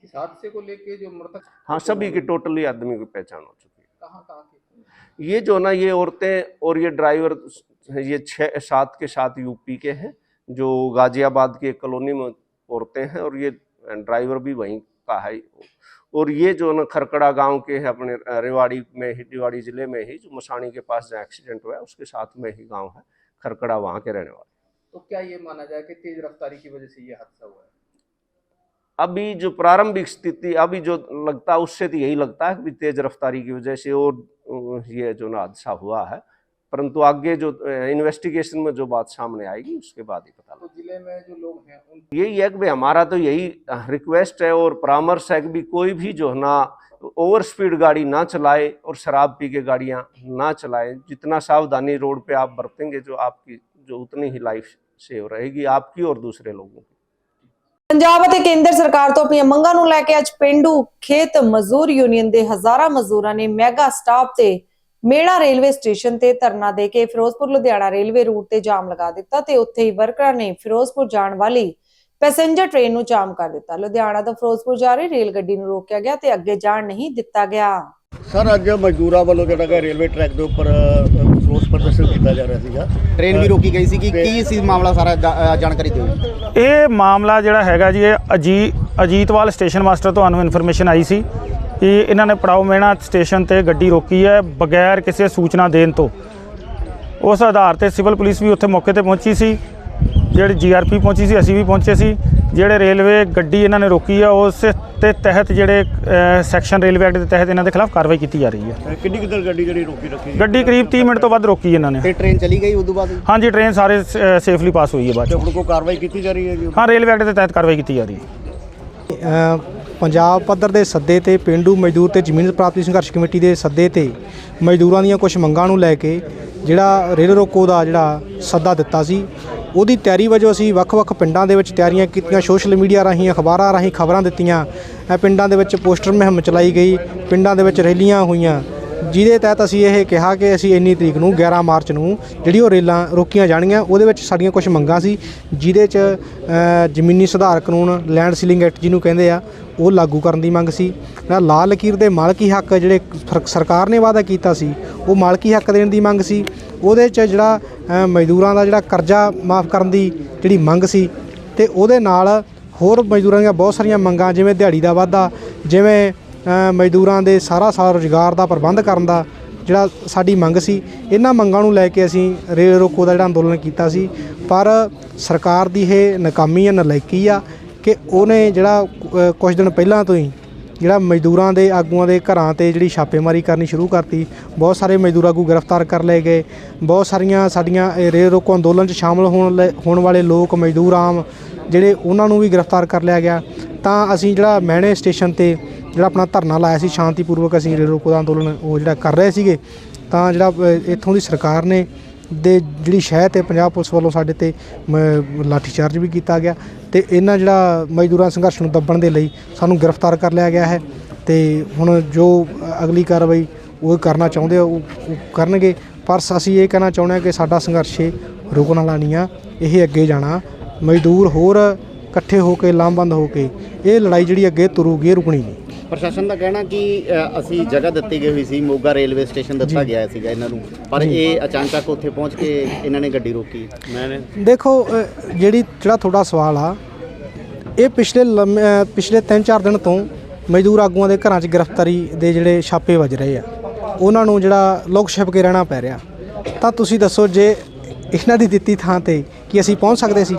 Speaker 4: इस हादसे को लेके जो मृतक
Speaker 10: हाँ सभी की टोटली आदमी की पहचान हो चुकी है।
Speaker 4: कहाँ कहाँ
Speaker 10: ये जो ना ये औरतें और ये ड्राइवर ये छः सात के सात यूपी के हैं जो गाजियाबाद की एक कॉलोनी में औरतें हैं और ये ड्राइवर भी वहीं का है। और ये जो ना खरकड़ा गाँव के हैं अपने रेवाड़ी में ही रेवाड़ी ज़िले में ही जो मसाणी के पास जहाँ एक्सीडेंट हुआ है उसके साथ में ही गाँव है खरकड़ा वहाँ के रहने वाले।
Speaker 4: तो क्या ये माना जाए कि तेज रफ्तारी की वजह से ये हादसा हुआ है?
Speaker 10: अभी जो प्रारंभिक स्थिति अभी जो लगता है उससे तो यही लगता है कि तेज रफ्तारी की वजह से और ये जो ना हादसा हुआ है परंतु आगे जो इन्वेस्टिगेशन में जो बात सामने आएगी उसके बाद ही पता
Speaker 4: तो जिले में जो लोग हैं उन
Speaker 10: लगेगा यही है कि भाई हमारा तो यही रिक्वेस्ट है और परामर्श है कि भी कोई भी जो है ना ओवर स्पीड गाड़ी ना चलाए और शराब पी के गाड़ियाँ ना चलाए जितना सावधानी रोड पे आप बरतेंगे जो आपकी जो उतनी ही लाइफ सेव रहेगी आपकी और दूसरे लोगों की
Speaker 1: ਪੰਜਾਬ ਅਤੇ ਕੇਂਦਰ ਸਰਕਾਰ ਤੋਂ ਆਪਣੀਆਂ ਮੰਗਾਂ ਨੂੰ ਲੈ ਕੇ ਅੱਜ ਪਿੰਡੂ ਖੇਤ ਮਜ਼ਦੂਰ ਯੂਨੀਅਨ ਦੇ ਹਜ਼ਾਰਾਂ ਮਜ਼ਦੂਰਾਂ ਨੇ ਮੈਗਾ ਸਟਾਪ ਤੇ ਮੇੜਾ ਰੇਲਵੇ ਸਟੇਸ਼ਨ ਤੇ ਧਰਨਾ ਦੇ ਕੇ ਫਿਰੋਜ਼ਪੁਰ ਲੁਧਿਆਣਾ ਰੇਲਵੇ ਰੂਟ ਤੇ ਜਾਮ ਲਗਾ ਦਿੱਤਾ ਤੇ ਉੱਥੇ ਹੀ ਵਰਕਰਾਂ ਨੇ ਫਿਰੋਜ਼ਪੁਰ ਜਾਣ ਵਾਲੀ ਪੈਸੇਂਜਰ ਟ੍ਰੇਨ ਨੂੰ ਜਾਮ ਕਰ ਦਿੱਤਾ। ਲੁਧਿਆਣਾ ਤੋਂ ਫਿਰੋਜ਼ਪੁਰ ਜਾ ਰਹੀ ਰੇਲ ਗੱਡੀ ਨੂੰ ਰੋਕਿਆ ਗਿਆ ਤੇ ਅੱਗੇ ਜਾਣ ਨਹੀਂ ਦਿੱਤਾ ਗਿਆ।
Speaker 12: ਸਰ ਅੱਜ ਮਜ਼ਦੂਰਾਂ ਵੱਲੋਂ ਜਿਹੜਾ ਕਿ ਰੇਲਵੇ ਟਰੈਕ ਦੇ ਉੱਪਰ ਰੋਸ ਪ੍ਰਦਰਸ਼ਨ ਕੀਤਾ ਜਾ ਰਿਹਾ ਸੀਗਾ।
Speaker 13: ਟ੍ਰੇਨ ਵੀ ਰੋਕੀ ਗਈ ਸੀ ਕਿ ਕੀ ਸੀ ਮਾਮਲਾ ਸਾਰਾ ਜਾਣਕਾਰੀ ਦਿਓ
Speaker 14: ਇਹ ਮਾਮਲਾ ਜਿਹੜਾ ਹੈਗਾ ਜੀ ਇਹ ਅਜੀ ਅਜੀਤਵਾਲ ਸਟੇਸ਼ਨ ਮਾਸਟਰ ਤੋਂ ਸਾਨੂੰ ਇਨਫੋਰਮੇਸ਼ਨ ਆਈ ਸੀ। ਕਿ ਇਹਨਾਂ ਨੇ ਪੜਾਉ ਮੇਣਾ ਸਟੇਸ਼ਨ ਤੇ ਗੱਡੀ ਰੋਕੀ ਹੈ ਬਗੈਰ ਕਿਸੇ ਸੂਚਨਾ ਦੇਣ ਤੋਂ। ਉਸ ਆਧਾਰ ਤੇ ਸਿਵਲ ਪੁਲਿਸ ਵੀ ਉੱਥੇ ਮੌਕੇ ਤੇ ਪਹੁੰਚੀ ਸੀ। ਜਿਹੜੀ ਜੀਆਰਪੀ ਪਹੁੰਚੀ ਸੀ ਅਸੀਂ ਵੀ ਪਹੁੰਚੇ ਸੀ। ਜਿਹੜੇ ਰੇਲਵੇ ਗੱਡੀ ਇਹਨਾਂ ਨੇ ਰੋਕੀ ਹੈ ਉਸ ਤੇ ਤਹਿਤ ਜਿਹੜੇ ਸੈਕਸ਼ਨ ਰੇਲਵੇ ਐਕਟ ਦੇ ਤਹਿਤ ਇਹਨਾਂ ਦੇ ਖਿਲਾਫ ਕਾਰਵਾਈ ਕੀਤੀ ਜਾ ਰਹੀ ਹੈ
Speaker 12: ਕਿੰਨੀ ਕਿਦਰ ਗੱਡੀ ਜਿਹੜੀ ਰੋਕੀ ਰੱਖੀ?
Speaker 14: ਗੱਡੀ ਕਰੀਬ 30 ਮਿੰਟ ਤੋਂ ਵੱਧ ਰੋਕੀ ਇਹਨਾਂ ਨੇ।
Speaker 13: ਫਿਰ ਟ੍ਰੇਨ ਚਲੀ ਗਈ ਉਦੋਂ ਬਾਅਦ?
Speaker 14: ਹਾਂਜੀ ਟ੍ਰੇਨ ਸਾਰੇ ਸੇਫਲੀ ਪਾਸ ਹੋਈ ਹੈ ਬਾਅਦ 'ਚੋਂ।
Speaker 12: ਹੁਣ ਕੋਈ ਕਾਰਵਾਈ ਕੀਤੀ ਜਾ ਰਹੀ ਹੈ ਜੀ?
Speaker 14: ਹਾਂ ਰੇਲਵੇ ਐਕਟ ਦੇ ਤਹਿਤ ਕਾਰਵਾਈ ਕੀਤੀ ਜਾ ਰਹੀ ਹੈ।
Speaker 15: ਪੰਜਾਬ ਪੱਧਰ ਦੇ ਸੱਦੇ ਤੇ ਪਿੰਡੂ ਮਜ਼ਦੂਰ ਤੇ ਜ਼ਮੀਨ ਪ੍ਰਾਪਤੀ ਸੰਘਰਸ਼ ਕਮੇਟੀ ਦੇ ਸੱਦੇ ਤੇ ਮਜ਼ਦੂਰਾਂ ਦੀਆਂ ਕੁਝ ਮੰਗਾਂ ਨੂੰ ਲੈ ਕੇ ਜਿਹੜਾ ਰੇਲ ਰੋਕੋ ਦਾ ਜਿਹੜਾ ਸੱਦਾ ਦਿੱਤਾ ਸੀ, ਉਹਦੀ ਤਿਆਰੀ ਵਜੋਂ ਅਸੀਂ ਵੱਖ-ਵੱਖ ਪਿੰਡਾਂ ਦੇ ਵਿੱਚ ਤਿਆਰੀਆਂ ਕੀਤੀਆਂ, ਸੋਸ਼ਲ ਮੀਡੀਆ ਰਾਹੀਂ, ਅਖਬਾਰਾਂ ਰਾਹੀਂ ਖਬਰਾਂ ਦਿੱਤੀਆਂ। ਪਿੰਡਾਂ ਦੇ ਵਿੱਚ ਪੋਸਟਰ ਮੁਹਿੰਮ ਚਲਾਈ ਗਈ, ਪਿੰਡਾਂ ਦੇ ਵਿੱਚ ਰੈਲੀਆਂ ਹੋਈਆਂ। ਜਿਹਦੇ ਤਹਿਤ ਅਸੀਂ ਇਹ ਕਿਹਾ ਕਿ ਅਸੀਂ ਇੰਨੀ ਤਰੀਕ ਨੂੰ 11 ਮਾਰਚ ਨੂੰ ਜਿਹੜੀ ਉਹ ਰੇਲਾਂ ਰੋਕੀਆਂ ਜਾਣਗੀਆਂ, ਉਹਦੇ ਵਿੱਚ ਸਾਡੀਆਂ ਕੁਝ ਮੰਗਾਂ ਸੀ, ਜਿਹਦੇ 'ਚ ਜ਼ਮੀਨੀ ਸੁਧਾਰ ਕਾਨੂੰਨ ਲੈਂਡ ਸੀਲਿੰਗ ਐਕਟ ਜਿਹਨੂੰ ਕਹਿੰਦੇ ਆ, ਉਹ ਲਾਗੂ ਕਰਨ ਦੀ ਮੰਗ ਸੀ। ਜਿਹੜਾ ਲਾਲ ਲਕੀਰ ਦੇ ਮਾਲਕੀ ਹੱਕ ਜਿਹੜੇ ਸਰ- ਸਰਕਾਰ ਨੇ ਵਾਅਦਾ ਕੀਤਾ ਸੀ, ਉਹ ਮਾਲਕੀ ਹੱਕ ਦੇਣ ਦੀ ਮੰਗ ਸੀ। ਉਹਦੇ 'ਚ ਜਿਹੜਾ ਮਜ਼ਦੂਰਾਂ ਦਾ ਜਿਹੜਾ ਕਰਜ਼ਾ ਮਾਫ ਕਰਨ ਦੀ ਜਿਹੜੀ ਮੰਗ ਸੀ ਤੇ ਉਹਦੇ ਨਾਲ ਹੋਰ ਮਜ਼ਦੂਰਾਂ ਦੀਆਂ ਬਹੁਤ ਸਾਰੀਆਂ ਮੰਗਾਂ, ਜਿਵੇਂ ਦਿਹਾੜੀ ਦਾ ਵਾਧਾ, ਜਿਵੇਂ ਮਜ਼ਦੂਰਾਂ ਦੇ ਸਾਰਾ ਸਾਲ ਰੁਜ਼ਗਾਰ ਦਾ ਪ੍ਰਬੰਧ ਕਰਨ ਦਾ ਜਿਹੜਾ ਸਾਡੀ ਮੰਗ ਸੀ ਇਹਨਾਂ ਮੰਗਾਂ ਨੂੰ ਲੈ ਕੇ ਅਸੀਂ ਰੇਲ ਰੋਕੋ ਦਾ ਜਿਹੜਾ ਅੰਦੋਲਨ ਕੀਤਾ ਸੀ। ਪਰ ਸਰਕਾਰ ਦੀ ਇਹ ਨਾਕਾਮੀ ਆ ਨਲਾਇਕੀ ਆ ਕਿ ਉਹਨੇ ਜਿਹੜਾ ਅ, ਕੁਝ ਦਿਨ ਪਹਿਲਾਂ ਤੋਂ ਹੀ ਜਿਹੜਾ ਮਜ਼ਦੂਰਾਂ ਦੇ ਆਗੂਆਂ ਦੇ ਘਰਾਂ ਤੇ ਜਿਹੜੀ ਛਾਪੇਮਾਰੀ ਕਰਨੀ ਸ਼ੁਰੂ ਕਰਤੀ ਬਹੁਤ ਸਾਰੇ ਮਜ਼ਦੂਰ ਆਗੂ ਗ੍ਰਿਫਤਾਰ ਕਰ ਲਏ ਗਏ ਬਹੁਤ ਸਾਰੀਆਂ ਸਾਡੀਆਂ ਰੇਲ ਰੋਕੋ ਅੰਦੋਲਨ 'ਚ ਸ਼ਾਮਲ ਹੋਣ ਲੈ- ਹੋਣ ਵਾਲੇ ਲੋਕ ਮਜ਼ਦੂਰ ਆਮ ਜਿਹੜੇ ਉਹਨਾਂ ਨੂੰ ਵੀ ਗ੍ਰਿਫਤਾਰ ਕਰ ਲਿਆ ਗਿਆ। ਤਾਂ ਅਸੀਂ ਜਿਹੜਾ ਮਹਿਣੇ ਸਟੇਸ਼ਨ ਤੇ ਜਿਹੜਾ ਆਪਣਾ ਧਰਨਾ ਲਾਇਆ ਸੀ, ਸ਼ਾਂਤੀਪੂਰਵਕ ਅਸੀਂ ਰੇਲ ਰੋਕੋ ਦਾ ਅੰਦੋਲਨ ਉਹ ਜਿਹੜਾ ਕਰ ਰਹੇ ਸੀਗੇ, ਤਾਂ ਜਿਹੜਾ ਇੱਥੋਂ ਦੀ ਸਰਕਾਰ ਨੇ ਦੇ ਜਿਹੜੀ ਸ਼ਹਿ ਤੇ ਪੰਜਾਬ ਪੁਲਿਸ ਵੱਲੋਂ ਸਾਡੇ ਤੇ, ਮ- ਲਾਠੀਚਾਰਜ ਵੀ ਕੀਤਾ ਗਿਆ ਤੇ ਇਹਨਾਂ ਜਿਹੜਾ ਮਜ਼ਦੂਰਾਂ ਸੰਘਰਸ਼ ਨੂੰ ਦੱਬਣ ਦੇ ਲਈ ਸਾਨੂੰ ਗ੍ਰਿਫਤਾਰ ਕਰ ਲਿਆ ਗਿਆ ਹੈ ਤੇ ਹੁਣ ਜੋ ਅਗਲੀ ਕਾਰਵਾਈ ਉਹ ਕਰਨਾ ਚਾਹੁੰਦੇ ਆ, ਉਹ ਉਹ ਕਰਨਗੇ। ਪਰ ਅਸੀਂ ਇਹ ਕਹਿਣਾ ਚਾਹੁੰਦੇ ਹਾਂ ਕਿ ਸਾਡਾ ਸੰਘਰਸ਼ ਰੁਕਣ ਵਾਲਾ ਨਹੀਂ ਆ, ਇਹ ਅੱਗੇ ਜਾਣਾ। ਮਜ਼ਦੂਰ ਹੋਰ ਇਕੱਠੇ ਹੋ ਕੇ ਲਾਮਬੰਦ ਹੋ ਕੇ ਇਹ ਲੜਾਈ ਜਿਹੜੀ ਅੱਗੇ ਤੁਰੂਗੀ ਇਹ ਰੁਕਣੀ ਨਹੀਂ।
Speaker 13: ਪ੍ਰਸ਼ਾਸਨ ਦਾ ਕਹਿਣਾ ਕਿ ਅ, ਅਸੀਂ ਜਗ੍ਹਾ ਦਿੱਤੀ ਗਈ ਹੋਈ ਸੀ ਮੋਗਾ ਰੇਲਵੇ ਸਟੇਸ਼ਨ ਦਿੱਤਾ ਗਿਆ ਸੀਗਾ ਇਹਨਾਂ ਨੂੰ। ਪਰ ਇਹ ਅਚਾਨਕ ਉੱਥੇ ਪਹੁੰਚ ਕੇ ਇਹਨਾਂ ਨੇ ਗੱਡੀ ਰੋਕੀ। ਮੈਂ
Speaker 15: ਦੇਖੋ ਅ, ਜਿਹੜੀ ਜਿਹੜਾ ਤੁਹਾਡਾ ਸਵਾਲ ਆ ਇਹ ਪਿਛਲੇ ਲੰਮੇ- ਅ, ਪਿਛਲੇ 3-4 ਦਿਨ ਤੋਂ ਮਜ਼ਦੂਰ ਆਗੂਆਂ ਦੇ ਘਰਾਂ 'ਚ ਗ੍ਰਿਫਤਾਰੀ ਦੇ ਜਿਹੜੇ ਛਾਪੇ ਵੱਜ ਰਹੇ ਆ ਉਹਨਾਂ ਨੂੰ ਜਿਹੜਾ ਲੋਕ ਛਿਪ ਕੇ ਰਹਿਣਾ ਪੈ ਰਿਹਾ। ਤਾਂ ਤੁਸੀਂ ਦੱਸੋ ਜੇ ਇਹਨਾਂ ਦੀ ਦਿੱਤੀ ਥਾਂ ਤੇ ਕੀ ਅਸੀਂ ਪਹੁੰਚ ਸਕਦੇ ਸੀ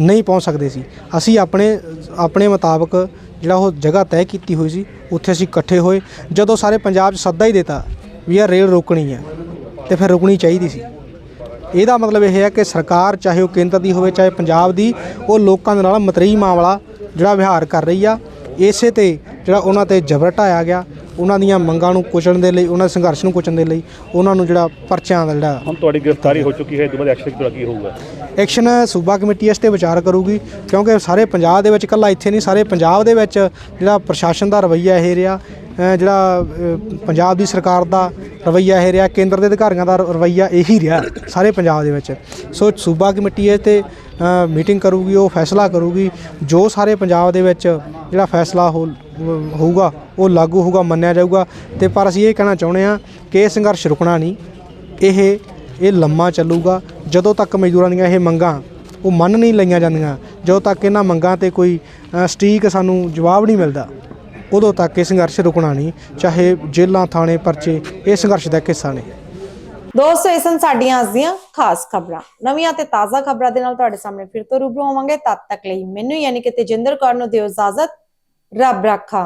Speaker 15: ਨਹੀਂ ਪਹੁੰਚ ਸਕਦੇ ਸੀ। ਅਸੀਂ ਆਪਣੇ ਆਪਣੇ ਮੁਤਾਬਕ ਜਿਹੜਾ ਉਹ ਜਗ੍ਹਾ ਤੈਅ ਕੀਤੀ ਹੋਈ ਸੀ, ਉੱਥੇ ਅਸੀਂ ਇਕੱਠੇ ਹੋਏ। ਜਦੋਂ ਸਾਰੇ ਪੰਜਾਬ 'ਚ ਸੱਦਾ ਹੀ ਦਿੱਤਾ ਵੀ ਇਹ ਰੇਲ ਰੋਕਣੀ ਹੈ, ਤੇ ਫਿਰ ਰੁਕਣੀ ਚਾਹੀਦੀ ਸੀ। ਇਹਦਾ ਮਤਲਬ ਇਹ ਹੈ ਕਿ ਸਰਕਾਰ ਚਾਹੇ ਉਹ ਕੇਂਦਰ ਦੀ ਹੋਵੇ, ਚਾਹੇ ਪੰਜਾਬ ਦੀ, ਉਹ ਲੋਕਾਂ ਦੇ ਨਾਲ ਮਤਰੇਈ ਮਾਮਲਾ ਜਿਹੜਾ ਵਿਹਾਰ ਕਰ ਰਹੀ ਆ। ਇਸੇ ਤੇ ਜਿਹੜਾ ਉਹਨਾਂ ਤੇ ਜ਼ਬਰ ਢਾਇਆ ਗਿਆ। ਉਹਨਾਂ ਦੀਆਂ ਮੰਗਾਂ ਨੂੰ ਕੁਚਲਣ ਦੇ ਲਈ, ਉਹਨਾਂ ਦੇ ਸੰਘਰਸ਼ ਨੂੰ ਕੁਚਲਣ ਦੇ ਲਈ, ਉਹਨਾਂ ਨੂੰ ਜਿਹੜਾ ਪਰਚਿਆਂ ਦਾ ਜਿਹੜਾ
Speaker 16: ਹੁਣ ਤੁਹਾਡੀ ਗ੍ਰਿਫਤਾਰੀ ਹੋ ਚੁੱਕੀ ਹੈ ਇਹ ਤੋਂ ਬਾਅਦ ਐਕਸ਼ਨ ਕੀ ਹੋਊਗਾ?
Speaker 15: ਐਕਸ਼ਨ ਸੂਬਾ ਕਮੇਟੀ ਇਸ ਤੇ ਵਿਚਾਰ ਕਰੂਗੀ, ਕਿਉਂਕਿ ਸਾਰੇ ਪੰਜਾਬ ਦੇ ਵਿੱਚ ਇਕੱਲਾ ਇੱਥੇ ਨਹੀਂ, ਸਾਰੇ ਪੰਜਾਬ ਦੇ ਵਿੱਚ ਜਿਹੜਾ ਪ੍ਰਸ਼ਾਸਨ ਦਾ ਰਵੱਈਆ ਇਹ ਰਿਹਾ ਜਿਹੜਾ ਪੰਜਾਬ ਦੀ ਸਰਕਾਰ ਦਾ ਰਵੱਈਆ ਇਹ ਰਿਹਾ, ਕੇਂਦਰ ਦੇ ਅਧਿਕਾਰੀਆਂ ਦਾ ਰਵੱਈਆ ਇਹੀ ਰਿਹਾ ਸਾਰੇ ਪੰਜਾਬ ਦੇ ਵਿੱਚ। ਸੋ ਸੂਬਾ ਕਮੇਟੀ ਇਹ ਤੇ ਮੀਟਿੰਗ ਕਰੂਗੀ, ਉਹ ਫੈਸਲਾ ਕਰੂਗੀ, ਜੋ ਸਾਰੇ ਪੰਜਾਬ ਦੇ ਵਿੱਚ ਜਿਹੜਾ ਫੈਸਲਾ ਹੋ, ਹੋਊਗਾ, ਉਹ ਲਾਗੂ ਹੋਊਗਾ, ਮੰਨਿਆ ਜਾਊਗਾ। ਤੇ ਪਰ ਅਸੀਂ ਇਹ ਕਹਿਣਾ ਚਾਹੁੰਦੇ ਹਾਂ ਕਿ ਇਹ ਸੰਘਰਸ਼ ਰੁਕਣਾ ਨਹੀਂ, ਇਹ ਇਹ ਲੰਮਾ ਚੱਲੂਗਾ। ਜਦੋਂ ਤੱਕ ਮਜ਼ਦੂਰਾਂ ਦੀਆਂ ਇਹ ਮੰਗਾਂ ਉਹ ਮੰਨ ਨਹੀਂ ਲਈਆਂ ਜਾਂਦੀਆਂ, ਜਦੋਂ ਤੱਕ ਇਹਨਾਂ ਮੰਗਾਂ ਤੇ ਕੋਈ ਸਟੀਕ ਸਾਨੂੰ ਜਵਾਬ ਨਹੀਂ ਮਿਲਦਾ, ਉਦੋਂ ਤੱਕ ਇਹ ਸੰਘਰਸ਼ ਰੁਕਣਾ ਨਹੀਂ, ਚਾਹੇ ਜੇਲਾਂ ਥਾਣੇ, ਪਰਚੇ, ਇਹ ਸੰਘਰਸ਼ ਦਾ ਇੱਕ ਹਿੱਸਾ ਨੇ।
Speaker 1: ਦੋਸਤੋ, ਇਹ ਸਨ ਸਾਡੀਆਂ ਅੱਜ ਦੀਆਂ ਖਾਸ ਖਬਰਾਂ। ਨਵੀਆਂ ਤੇ ਤਾਜ਼ਾ ਖਬਰਾਂ ਦੇ ਨਾਲ ਤੁਹਾਡੇ ਸਾਹਮਣੇ ਫਿਰ ਤੋਂ ਰੂਬਰੂ ਹੋਵਾਂਗੇ। ਤਦ ਤੱਕ ਲਈ ਮੈਨੂੰ ਯਾਨੀ ਕਿ ਤੇਜਿੰਦਰ ਕੌਰ ਨੂੰ ਦਿਓ ਇਜਾਜ਼ਤ। ਰੱਬ ਰਾਖਾ।